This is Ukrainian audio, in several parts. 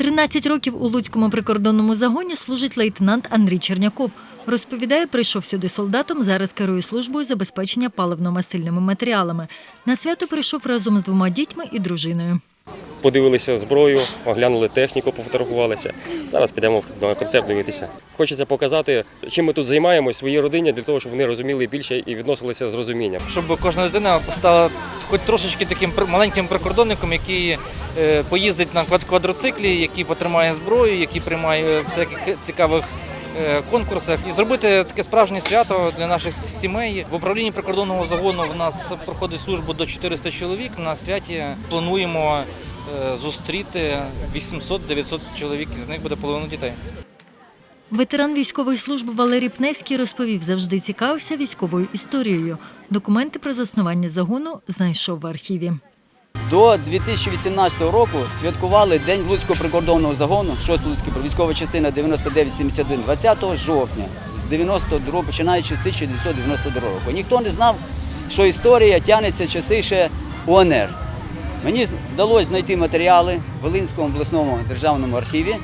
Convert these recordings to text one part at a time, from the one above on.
13 років у Луцькому прикордонному загоні служить лейтенант Андрій Черняков. Розповідає, прийшов сюди солдатом, зараз керує службою забезпечення паливно-масильними матеріалами. На свято прийшов разом з двома дітьми і дружиною. Подивилися зброю, оглянули техніку, пофотографувалися. Зараз підемо на концерт дивитися. Хочеться показати, чим ми тут займаємось своїй родині, для того, щоб вони розуміли більше і відносилися з розумінням. щоб кожна дитина стала хоч трошечки таким маленьким прикордонником, який е, поїздить на квад- квадроциклі, який потримає зброю, який приймає всяких цікавих е, конкурсах, і зробити таке справжнє свято для наших сімей. В управлінні прикордонного загону в нас проходить службу до 400 чоловік. На святі плануємо зустріти 800-900 чоловік, із них буде половина дітей. Ветеран військової служби Валерій Пневський розповів, завжди цікавився військовою історією. Документи про заснування загону знайшов в архіві. До 2018 року святкували День Луцького прикордонного загону, 6 Луцький військова частина 9971, 20 жовтня, з 92 починаючи з 1992 року. Ніхто не знав, що історія тягнеться часи ще УНР. Мені вдалося знайти матеріали в Волинському обласному державному архіві,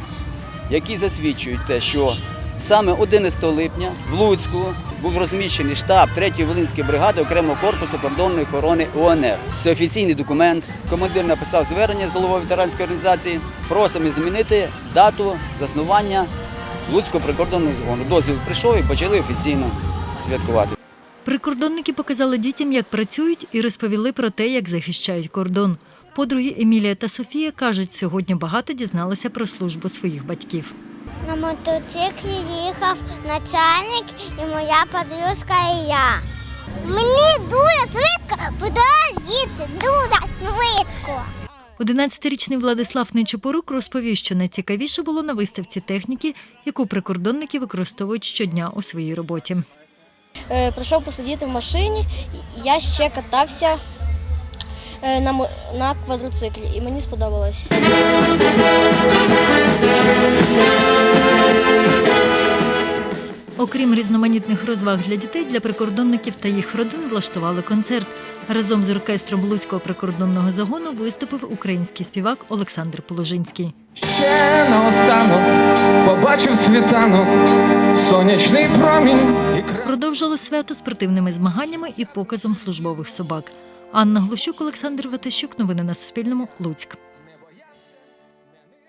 які засвідчують те, що саме 11 липня в Луцьку був розміщений штаб 3-ї Волинської бригади окремого корпусу кордонної охорони УНР. Це офіційний документ. Командир написав звернення з головою ветеранської організації. Просимо змінити дату заснування Луцького прикордонного загону. Дозвіл прийшов і почали офіційно святкувати. Прикордонники показали дітям, як працюють, і розповіли про те, як захищають кордон. Подруги Емілія та Софія кажуть, сьогодні багато дізналися про службу своїх батьків. На мотоциклі їхав начальник і моя подружка і я. Мені дуже швидко буде їти, дуже швидко. 11-річний Владислав Нечепорук розповів, що найцікавіше було на виставці техніки, яку прикордонники використовують щодня у своїй роботі. Е, Прийшов посидіти в машині, я ще катався е, на, на квадроциклі, і мені сподобалось. Окрім різноманітних розваг для дітей, для прикордонників та їх родин влаштували концерт. Разом з оркестром Луцького прикордонного загону виступив український співак Олександр Положинський. Ще наостанок побачив світанок, сонячний промінь Продовжило свято спортивними змаганнями і показом службових собак. Анна Глущук, Олександр Ватащук. Новини на Суспільному. Луцьк.